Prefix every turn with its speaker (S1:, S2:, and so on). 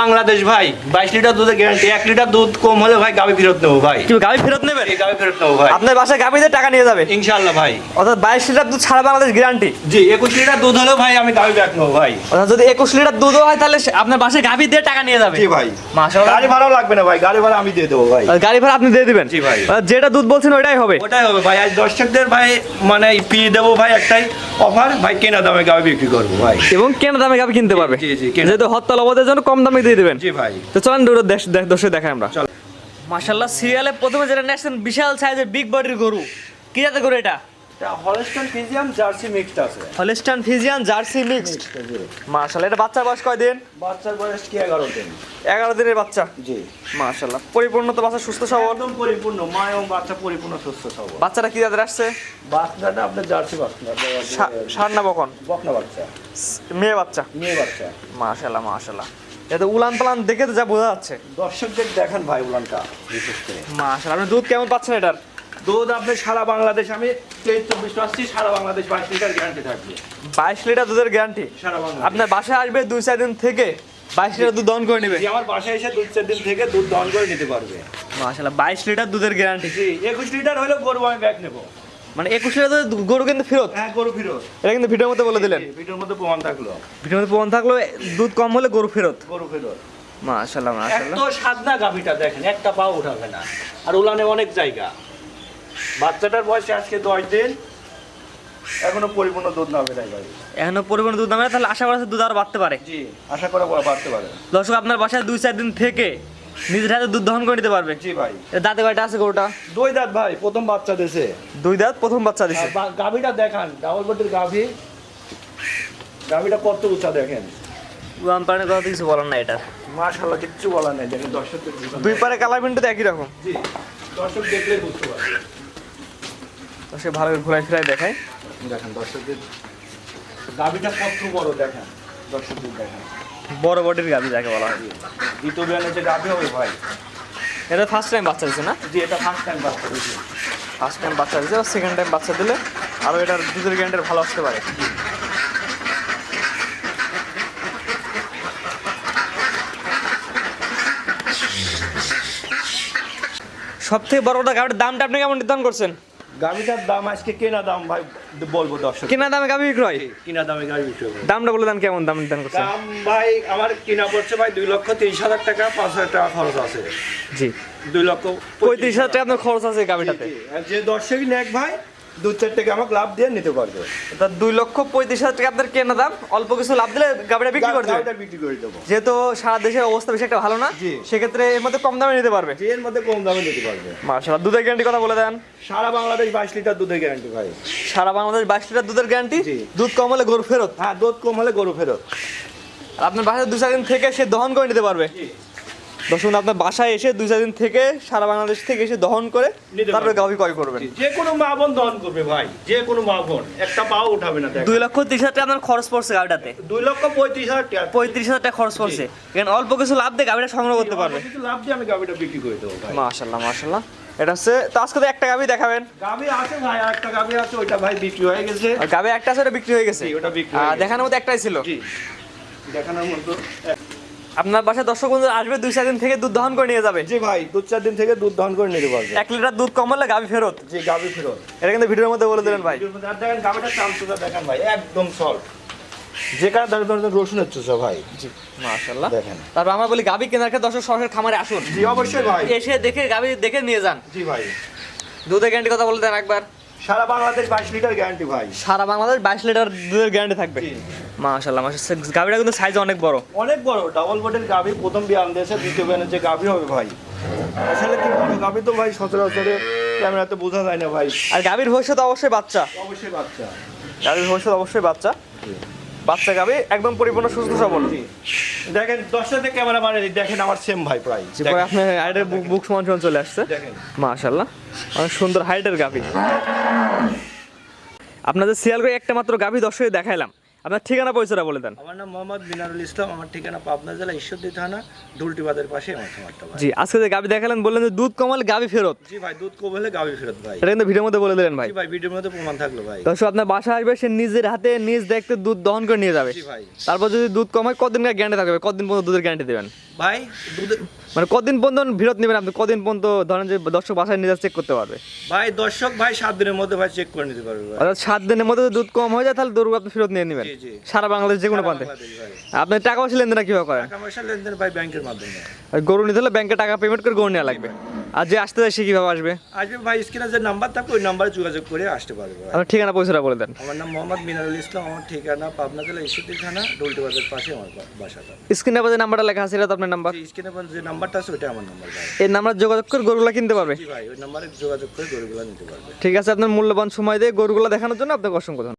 S1: বাংলাদেশ ভাই বাইশ লিটার দুধের গ্যারান্টি এক লিটার দুধ কম হলে ভাই গাবি ফেরত নেব ভাই।
S2: কি গাভি ফেরত নেবেন
S1: এই গাবি ফেরত নেব ভাই।
S2: আপনার বাসায় গাভিতে টাকা নিয়ে যাবে?
S1: ইনশাল্লাহ ভাই।
S2: অর্থাৎ বাইশ লিটার দুধ সারা বাংলাদেশ গ্যারান্টি
S1: জি একুশ লিটার দুধ হলেও ভাই আমি গাবি ব্যাক নেব ভাই।
S2: অর্থাৎ যদি একুশ লিটার দুধও হয় তাহলে আপনার বাসায় গাভি দিয়ে টাকা নিয়ে যাবে।
S1: জি ভাই।
S2: মাশাআল্লাহ।
S1: গাড়ি ভাড়াও লাগবে না ভাই গাড়ি ভাড়া আমি দিয়ে দেবো ভাই।
S2: গাড়ি ভাড়া আপনি দিয়ে দিবেন?
S1: জি ভাই।
S2: যেটা দুধ বলছেন ওইটাই হবে।
S1: ওটাই হবে ভাই। আজ দর্শকদের ভাই মানে পি দেবো ভাই একটাই অফার ভাই কেনা দামে গাবি বিক্রি করব ভাই।
S2: এবং কেনা দামে গাভি কিনতে পারবে।
S1: জি, জি,
S2: যেহেতু হত্যা লবদের জন্য কম দামে দিয়ে দিবেন?
S1: জি ভাই।
S2: তো চলেন দুটো দর্শক দেখাই আমরা। মাশাল্লাহ সিরিয়ালে প্রথমে যেটা নেক্সট বিশাল সাইজের বিগ বডির গরু। কি জাতের গরু এটা?
S1: হলস্টন ফিজিয়াম জার্সি মিক্সড আছে।
S2: হলিস্টান ফিজিয়ান জার্সি মিক্সড এটা বাচ্চার বয়স কয় দিন
S1: বাচ্চার বয়স কি এগারো দিন।
S2: এগারো দিনের বাচ্চা?
S1: জি।
S2: পরিপূর্ণ তো বাচ্চা সুস্থ সবল?
S1: একদম পরিপূর্ণ মা এবং বাচ্চা পরিপূর্ণ সুস্থ সবল।
S2: বাচ্চাটা কি জাতের আসছে?
S1: বাচ্চাটা আপনার জার্সি বাচ্চা।
S2: না বকন?
S1: বকনা বাচ্চা।
S2: মেয়ে বাচ্চা?
S1: মেয়ে বাচ্চা।
S2: এটা উলান পালান দেখে তো যা বোঝা যাচ্ছে।
S1: দর্শকদের দেখান ভাই উলানটা বিশেষ করে।
S2: মাশাল্লাহ আপনি দুধ কেমন পাচ্ছেন এটার?
S1: দুধ আপনি সারা বাংলাদেশ আমি তেইশ চব্বিশ পাচ্ছি সারা বাংলাদেশ বাইশ লিটার গ্যারান্টি থাকবে।
S2: বাইশ লিটার দুধের গ্যারান্টি
S1: সারা বাংলাদেশ।
S2: আপনার বাসায় আসবে দুই চার দিন থেকে বাইশ লিটার দুধ দহন করে নেবে।
S1: আমার বাসায় এসে দুধ চার দিন থেকে দুধ দহন করে নিতে পারবে।
S2: মাশাল্লাহ বাইশ লিটার দুধের গ্যারান্টি
S1: একুশ লিটার হলেও গরু আমি ব্যাগ নেব।
S2: মানে একুশ লিটার গরু কিন্তু ফেরত।
S1: হ্যাঁ গরু ফেরত।
S2: এটা কিন্তু ভিডিওর মধ্যে বলে দিলেন।
S1: ভিডিওর মধ্যে প্রমাণ থাকল।
S2: ভিডিওর মধ্যে প্রমাণ থাকল দুধ কম হলে গরু ফেরত।
S1: গরু ফেরত।
S2: মাশাল্লাহ মাশাল্লাহ
S1: এত সাদনা গাভিটা দেখেন একটা পাও উঠাবে না। আর উলানে অনেক জায়গা। বাচ্চাটার বয়সে আজকে দশ দিন। এখনও পরিপূর্ণ দুধ নামে নাই ভাই।
S2: এখনও পরিমাণ দুধ নামে তাহলে আশা করা দুধ আরও বাড়তে পারে।
S1: জি আশা করে বাড়তে পারে।
S2: দর্শক আপনার বাসায় দুই চার দিন থেকে নিজের হাতে দুধ দহন করে নিতে পারবে?
S1: জি ভাই।
S2: দাঁতে কয়টা আছে গরুটা?
S1: দুই দাঁত ভাই প্রথম বাচ্চা দেশে
S2: দুই দাঁত প্রথম বাচ্চা দিছে?
S1: গাভিটা দেখান ডাবল বটির গাভি। গাভিটা কত উঁচা দেখেন?
S2: উড়ান পানের কথা কিছু বলার না এটা
S1: মাশাল্লাহ কিচ্ছু বলার নেই দেখেন দর্শকদের
S2: দুই পারে কালার তো একই রকম।
S1: জি দর্শক দেখলেই বুঝতে পারবে।
S2: সে ভালো করে ঘুরাই ফিরাই দেখায়
S1: দেখেন দর্শকদের গাভিটা কত বড় দেখেন দর্শকদের দেখেন।
S2: বড় বডির গাবি যাকে বলা হয়।
S1: দ্বিতীয় বিয়ানে যে গাভি হবে ভাই।
S2: এটা ফার্স্ট টাইম বাচ্চা দিছে না?
S1: জি এটা ফার্স্ট টাইম বাচ্চা দিয়েছি
S2: ফার্স্ট টাইম বাচ্চা দিছে সেকেন্ড টাইম বাচ্চা দিলে আরও এটার দুধের গ্যারান্টি ভালো আসতে পারে। সব থেকে বড় কথা গাড়ির দামটা আপনি কেমন নির্ধারণ করছেন?
S1: গাভিটার দাম আজকে কেনা দাম ভাই বলব দর্শক।
S2: কিনা দামে গাভি বিক্রয়?
S1: কিনা দামে গাড়ি বিক্রি হবে
S2: দামটা বলে দেন কেমন দাম নির্ধারণ করছেন?
S1: দাম ভাই আমার কিনা পড়ছে ভাই দুই লক্ষ তিরিশ হাজার টাকা পাঁচ হাজার টাকা খরচ আছে।
S2: জি।
S1: দুই লক্ষ
S2: পঁয়ত্রিশ হাজার টাকা আপনার খরচ আছে গাভিটাতে।
S1: যে দর্শকই নেক ভাই দু চার টাকা আমাকে লাভ দিয়ে নিতে পারবে।
S2: তা দুই লক্ষ পঁয়ত্রিশ হাজার টাকা আপনার কেনা দাম? অল্প কিছু লাভ দিলে গাভিটা বিক্রি করে দেবে
S1: বিক্রি করে দেবো।
S2: যেহেতু সারা দেশের অবস্থা বেশি একটা ভালো না সেক্ষেত্রে এর মধ্যে কম দামে নিতে পারবে?
S1: এর মধ্যে কম দামে নিতে পারবে।
S2: মার্শাল দুধের গ্যারান্টি কথা বলে দেন।
S1: সারা বাংলাদেশ বাইশ লিটার দুধের গ্যারান্টি ভাই।
S2: সারা বাংলাদেশ বাইশ লিটার দুধের গ্যারান্টি দুধ কম হলে গরু ফেরত?
S1: হ্যাঁ দুধ কম হলে গরু ফেরত।
S2: আপনার বাসায় দু চার দিন থেকে সে দহন করে নিতে পারবে? দর্শক আপনার বাসায় এসে দুই চার দিন থেকে সারা বাংলাদেশ থেকে এসে দহন করে তারপরে। গাভি ক্রয় করবেন।
S1: যে কোনো মা বোন দহন করবে ভাই যে কোনো মা বোন একটা পাও উঠাবে না
S2: দুই লক্ষ তিরিশ হাজার টাকা আপনার খরচ পড়ছে গাভিটাতে।
S1: দুই লক্ষ পঁয়ত্রিশ হাজার টাকা।
S2: পঁয়ত্রিশ হাজার টাকা খরচ পড়ছে। এখানে অল্প কিছু লাভ দিয়ে গাভিটা সংগ্রহ করতে পারবে
S1: কিছু লাভ দিয়ে আমি গাভিটা বিক্রি করে দেবো ভাই।
S2: মাশাল্লাহ মাশাল্লাহ এটা হচ্ছে তো আজকে তো একটা গাভি দেখাবেন।
S1: আছে ভাই একটা গাভি আছে ওইটা ভাই বিক্রি হয়ে গেছে।
S2: গাভি একটা আছে ওটা বিক্রি হয়ে গেছে।
S1: ওটা বিক্রি।
S2: দেখানোর মধ্যে একটাই ছিল।
S1: জি দেখানোর মতো
S2: আপনার বাসায় দর্শক বন্ধু আসবে দুই চার দিন থেকে দুধ দহন করে নিয়ে যাবে।
S1: জি ভাই দু চার দিন থেকে দুধ দহন করে নিতে পারবে।
S2: এক লিটার দুধ কম হলে গাভি ফেরত।
S1: জি গাভি ফেরত।
S2: এটা কিন্তু ভিডিওর মধ্যে বলে দিলেন ভাই।
S1: আর দেখেন গাভিটা চামচুটা দেখেন ভাই একদম সল্ট যেখানে ধরে ধরে রসুনের চুষা ভাই।
S2: জি মাশাল্লাহ
S1: দেখেন।
S2: তারপর আমরা বলি গাভি কেনার ক্ষেত্রে দর্শক সরাসরি খামারে আসুন।
S1: জি অবশ্যই ভাই।
S2: এসে দেখে গাভি দেখে নিয়ে যান।
S1: জি ভাই।
S2: দুধের গ্যারান্টি কথা বলে দেন একবার।
S1: সারা বাংলাদেশ বাইশ লিটার গ্যারান্টি ভাই।
S2: সারা বাংলাদেশ বাইশ লিটার দুধের গ্যারান্টি থাকবে। মাশাল্লাহ মাশাল্লাহ গাভিটা কিন্তু সাইজ অনেক বড়।
S1: অনেক বড় ডাবল বডির গাভি প্রথম বিয়ান দিয়েছে দ্বিতীয় বিয়ানের যে গাভি হবে ভাই। আসলে কি বড় গাভি তো ভাই সচরাচরে ক্যামেরাতে বোঝা যায় না ভাই।
S2: আর গাভির ভবিষ্যৎ অবশ্যই বাচ্চা।
S1: অবশ্যই বাচ্চা।
S2: গাভির ভবিষ্যৎ অবশ্যই বাচ্চা। বাচ্চা গাবে একদম পরিপূর্ণ সুস্থ সবল।
S1: দেখেন দশটাতে ক্যামেরা মারে দেখেন আমার সেম ভাই প্রায়।
S2: আপনার হাইটের বুক সমান সমান চলে আসছে। মাশাল্লাহ অনেক সুন্দর হাইটের গাভি আপনাদের শিয়াল করে একটা মাত্র গাভি দর্শকে দেখাইলাম। আপনার ঠিকানা পরিচয়টা বলে দেন।
S1: আমার নাম মোহাম্মদ মিনারুল ইসলাম আমার ঠিকানা পাবনা জেলা ঈশ্বরদী থানা ডুলটি বাজারের পাশে আমার খামারটা
S2: জি আজকে যে গাবি দেখালেন বললেন যে দুধ কমালে গাবি ফেরত।
S1: জি ভাই দুধ কম হলে গাবি ফেরত ভাই।
S2: এটা কিন্তু ভিডিওর মধ্যে বলে দিলেন ভাই।
S1: জি ভাই ভিডিওর মধ্যে প্রমাণ থাকল ভাই।
S2: দর্শক আপনার বাসা আসবে সে নিজের হাতে নিজ দেখতে দুধ দহন করে নিয়ে যাবে।
S1: জি ভাই।
S2: তারপর যদি দুধ কমায় হয় কদিন গ্যারান্টি থাকবে? কদিন পর্যন্ত দুধের গ্যারান্টি দেবেন?
S1: ভাই দুধের
S2: মানে কদিন পর্যন্ত ফেরত নেবেন আপনি? কদিন পর্যন্ত ধরেন যে দর্শক বাসায় নিজে চেক করতে পারবে?
S1: ভাই দর্শক ভাই সাত দিনের মধ্যে ভাই চেক করে নিতে পারবে
S2: অর্থাৎ সাত দিনের মধ্যে দুধ কম হয়ে যায় তাহলে গরু আপনি ফেরত নিয়ে নেবেন। সারা বাংলাদেশ যে কোনো প্রান্তে। আপনি টাকা পয়সা লেনদেন কীভাবে করেন?
S1: টাকা পয়সা লেনদেন ভাই ব্যাংকের মাধ্যমে।
S2: আর গরু নিতে হলে ব্যাংকে টাকা পেমেন্ট করে গরু নেওয়া লাগবে। আর যে আসতে সে কীভাবে আসবে?
S1: আসবে ভাই স্ক্রিনে যে নাম্বার থাকবে ওই নাম্বারে যোগাযোগ করে আসতে পারবে ভাই।
S2: আপনার ঠিকানা পয়সাটা বলে দেন।
S1: আমার নাম মোহাম্মদ মিনারুল ইসলাম আমার ঠিকানা পাবনা জেলা ঈশ্বরদী থানা ডুলটি বাজারের পাশে আমার বাসাটা।
S2: স্ক্রিনে যে নাম্বারটা লেখা আছে এটা তো আপনার নাম্বার
S1: স্ক্রিনে যে নাম্বারটা আছে ওইটা আমার নাম্বার
S2: এই নাম্বার যোগাযোগ করে গরুগুলো কিনতে পারবে।
S1: জি ভাই ওই নাম্বারে যোগাযোগ করে গরুগুলো নিতে পারবে।
S2: ঠিক আছে আপনার মূল্যবান সময় দিয়ে গরুগুলো দেখানোর জন্য আপনাকে অসংখ্য ধন্যবাদ।